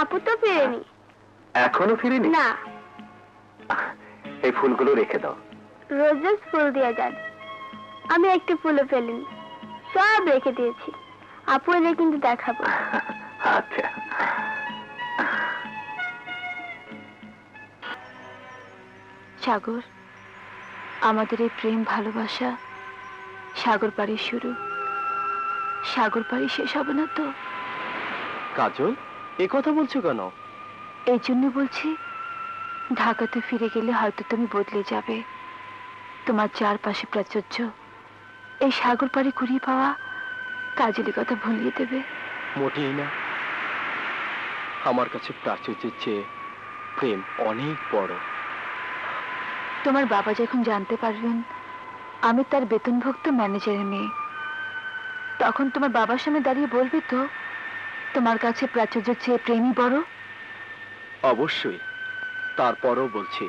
আপু তো ফেরেনি। এখনও ফিরিনি? না। এই ফুলগুলো রেখে দাও। রোজ রোজ ফুল দিয়ে যান। আমি একটু ফুলও ফেলিনি। সব রেখে দিয়েছি। আপু এলে কিন্তু দেখাবো। আচ্ছা। সাগর আমাদের এই প্রেম ভালোবাসা সাগর পাড়ি শুরু। সাগর পাড়ি শেষ হবে না তো? কাজল? এ কথা বলছো কেন? এই জন্য বলছি ঢাকাতে ফিরে গেলে হয়তো তুমি বদলে যাবে। তোমার চারপাশে প্রাচুর্য এই সাগর পাড়ি কুড়িয়ে পাওয়া কাজলি কথা ভুলিয়ে দেবে। মোটেই না। আমার কাছে প্রাচুর্যের চেয়ে প্রেম অনেক বড়। তোমার বাবা যখন জানতে পারবেন আমি তার বেতনভুক্ত ম্যানেজারের মেয়ে। তখন তোমার বাবার সামনে দাঁড়িয়ে বলবে তো তোমার কাছে প্রাচুর্যের চেয়ে প্রেমই বড়? অবশ্যই। তারপরও বলছি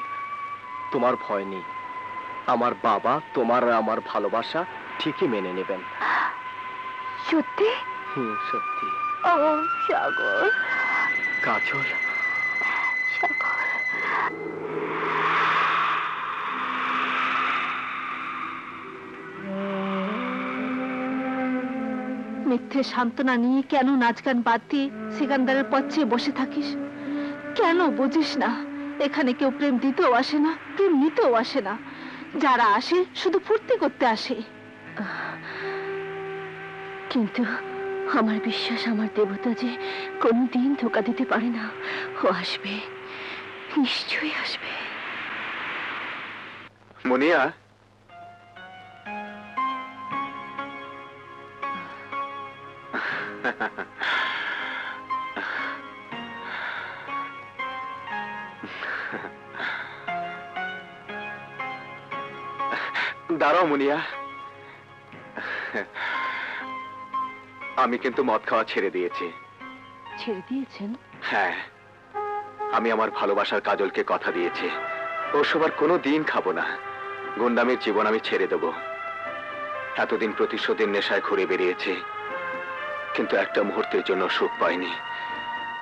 তোমার ভয় নেই। আমার বাবা তোমার আর আমার ভালোবাসা ঠিকই মেনে নেবেন। সত্যি? হুম সত্যি। ও সাগর। কাজল। সাগর। মিথ্যে সান্ত্বনা নিয়ে কেন নাচ গান বাদ দিয়ে সিকান্দারের পথ বসে থাকিস? কেন বুঝিস না? এখানে কেউ প্রেম দিতেও আসে না, প্রেম নিতেও আসে না। যারা আসে, শুধু ফুর্তি করতে আসে। কিন্তু আমার বিশ্বাস, আমার দেবতা যে কোনোদিন ধোকা দিতে পারে না, ও আসবে। নিশ্চয়ই আসবে। মুনিয়া দাঁড়াও মুনিয়া। আমি কিন্তু মদ খাওয়া ছেড়ে দিয়েছি। ছেড়ে দিয়েছেন? হ্যাঁ আমি আমার ভালোবাসার কাজলকে কথা দিয়েছি। ওসব সবার কোনো দিন খাব না। গুন্ডামের জীবন আমি ছেড়ে দেব। এতদিন প্রতিশোধের নেশায় ঘুরে বেরিয়েছি। কিন্তু একটা মুহূর্তের জন্য সুখ পাইনি।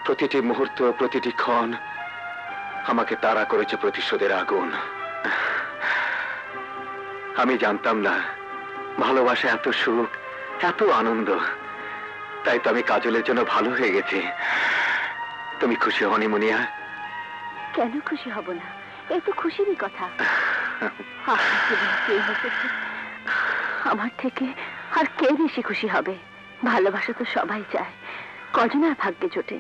প্রতিটি মুহূর্ত, প্রতিটি ক্ষণ আমাকে তাড়া করেছে প্রতিশোধের আগুন। আমি জানতাম না, ভালোবাসা এত সুখ, এত আনন্দ। তাই তো আমি কাজলের জন্য ভালো হয়ে গেছি। তুমি খুশি হনি মুনিয়া? কেন খুশি হব না? এই তো খুশিরই কথা? আমার থেকে আর কে বেশি খুশি হবে? ভালোবাসা তো সবাই চায়। কজন আর ভাগ্যে জোটে?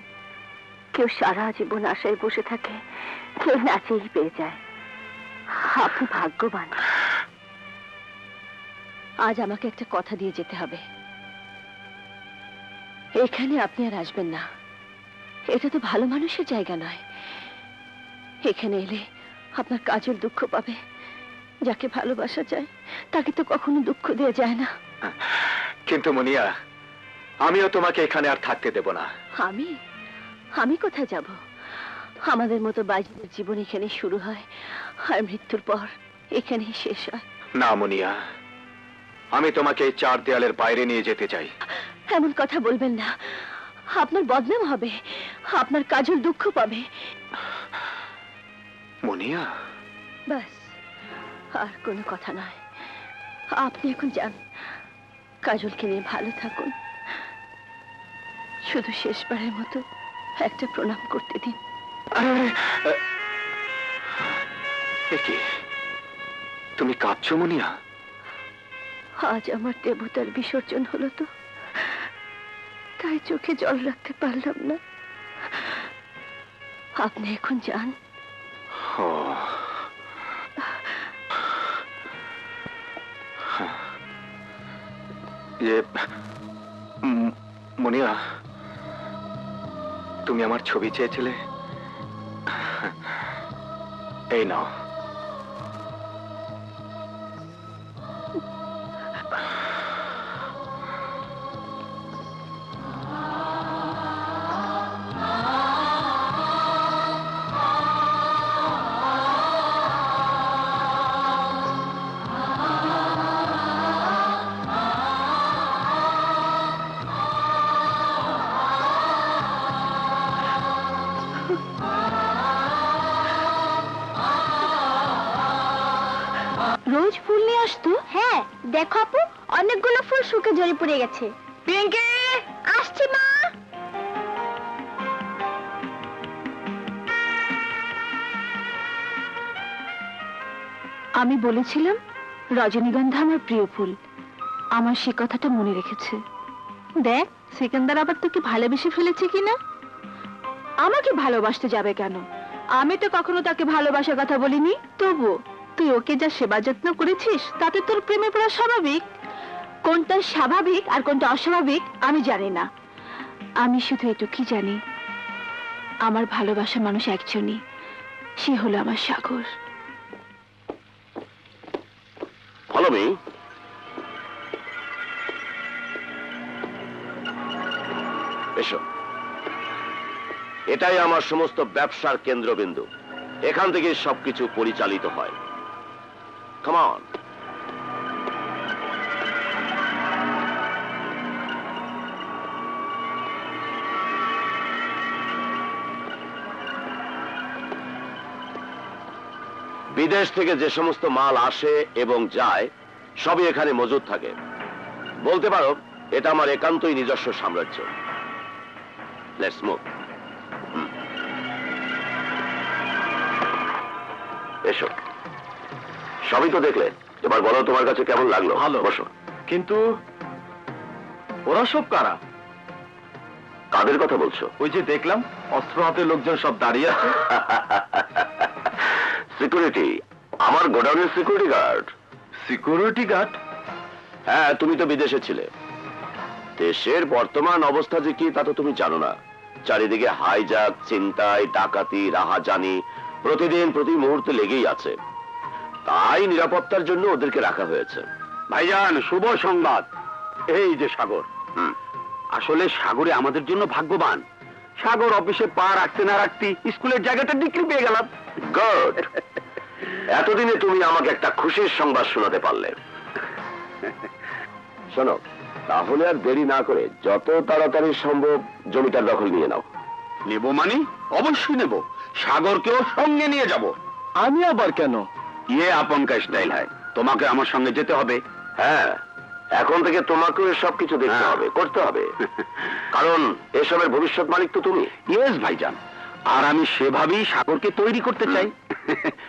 কেউ সারা জীবন আশায় বসে থাকে, কেউ নাচেই পেয়ে যায়। আপনি ভাগ্যবান। আজ আমাকে একটা কথা দিয়ে যেতে হবে। এখানে আপনি আর আসবেন না। এটা তো ভালো মানুষের জায়গা নয়। এখানে এলে আপনার কাজের দুঃখ পাবে। যাকে ভালোবাসা যায় তাকে তো কখনো দুঃখ দেওয়া যায় না। কিন্তু মুনিয়া আমিও তোমাকে এখানে আর থাকতে দেব না। আমি? আমি কোথায় যাব? আমাদের মতো বাজিদের জীবন এখানে শুরু হয় আর মৃত্যুর পর এখানেই শেষ হয়। না মুনিয়া। আমি তোমাকে এই চার দেয়ালের বাইরে নিয়ে যেতে চাই। এমন কথা বলবেন না। আপনার বদনাম হবে। আপনার কাজল দুঃখ পাবে। মুনিয়া। ব্যাস আর কোনো কথা নয়। আপনি এখন যান। কাজলকে নিয়ে ভালো থাকুন। শুধু শেষবারের মতো একটা প্রণাম করতে দিন। আরে আরে আ, এ কি? তুমি কাঁদছো মুনিয়া? আজ আমার দেবতার বিসর্জন হলো তো। তাই চোখে জল রাখতে পারলাম না। আপনি এখন যান। উম, মুনিয়া তুমি আমার ছবি চেয়েছিলে? এই নাও। দেখো আপু, অনেকগুলো ফুল শুকে ঝরে পড়ে গেছে। পিঙ্কি আসছি মা। আমি বলেছিলাম, রজনীগন্ধা আমার প্রিয় ফুল। আমার সে কথাটা মনে রেখেছে। দেখ, সেকেন্দার আবার তোকে ভালোবেসে ফেলেছে কিনা? আমাকে ভালোবাসতে যাবে কেন? আমি তো কখনো তাকে ভালোবাসার কথা বলিনি তবু তুই ওকে যা সেবা যত্ন করেছিস, তাতে তোর প্রেমে পড়া স্বাভাবিক। কোনটা স্বাভাবিক আর কোনটা অস্বাভাবিক, আমি জানি না। আমি শুধু এটুকুই জানি, আমার ভালোবাসা মানুষ একজনই, সে হলো আমার সাগর। এটাই আমার সমস্ত ব্যবসার কেন্দ্রবিন্দু। এখান থেকে সবকিছু পরিচালিত হয়। কমান বিদেশ থেকে যে সমস্ত মাল আসে এবং যায়, সবই এখানে মজুদ থাকে। বলতে পারো, এটা আমার একান্তই নিজস্ব সাম্রাজ্য। মুভ এসো। সবই তো দেখলে এবার বলো তোমার কাছে কেমন লাগল? ভালো। বসো। কিন্তু ওরা সব কারা? কাদের কথা বলছো? ওই যে দেখলাম অস্ত্র হাতে লোকজন সব দাঁড়িয়ে আছে। সিকিউরিটি আমার গোডাউনের সিকিউরিটি গার্ড সিকিউরিটি গার্ড হ্যাঁ তুমি তো বিদেশে ছিলে। দেশের বর্তমান অবস্থা যে কি তা তো তুমি জানো না। চারিদিকে হাইজাক চিন্তায় ডাকাতি রাহাজানি প্রতিদিন প্রতি মুহূর্তে লেগেই আছে। তাই নিরাপত্তার জন্য ওদেরকে রাখা হয়েছে। ভাইজান শুভ সংবাদ। এই যে সাগর। আসলে সাগরে আমাদের জন্য ভাগ্যবান। সাগর অফিসে পা রাখতে না রাখতে স্কুলের জায়গাটা ডিগ্রি পেয়ে গেলাম। গুড। এতদিনে তুমি আমাকে একটা খুশির সংবাদ শোনাতে পারলে। শোনো তাহলে আর দেরি না করে যত তাড়াতাড়ি সম্ভব জমিটার দখল নিয়ে নাও। নেব মানে? অবশ্যই নেব। সাগরকেও সঙ্গে নিয়ে যাব। আমি আবার কেন? ইয়ে আপন কা স্টাইল হয়? তোমাকে আমার সঙ্গে যেতে হবে। হ্যাঁ এখন থেকে তোমাকেও সবকিছু দেখতে হ্যাঁ। হবে করতে হবে। কারণ এসবের ভবিষ্যৎ মালিক তো তুমি। ইয়েস ভাইজান। আর আমি সেভাবেই সাগরকে তৈরি করতে চাই।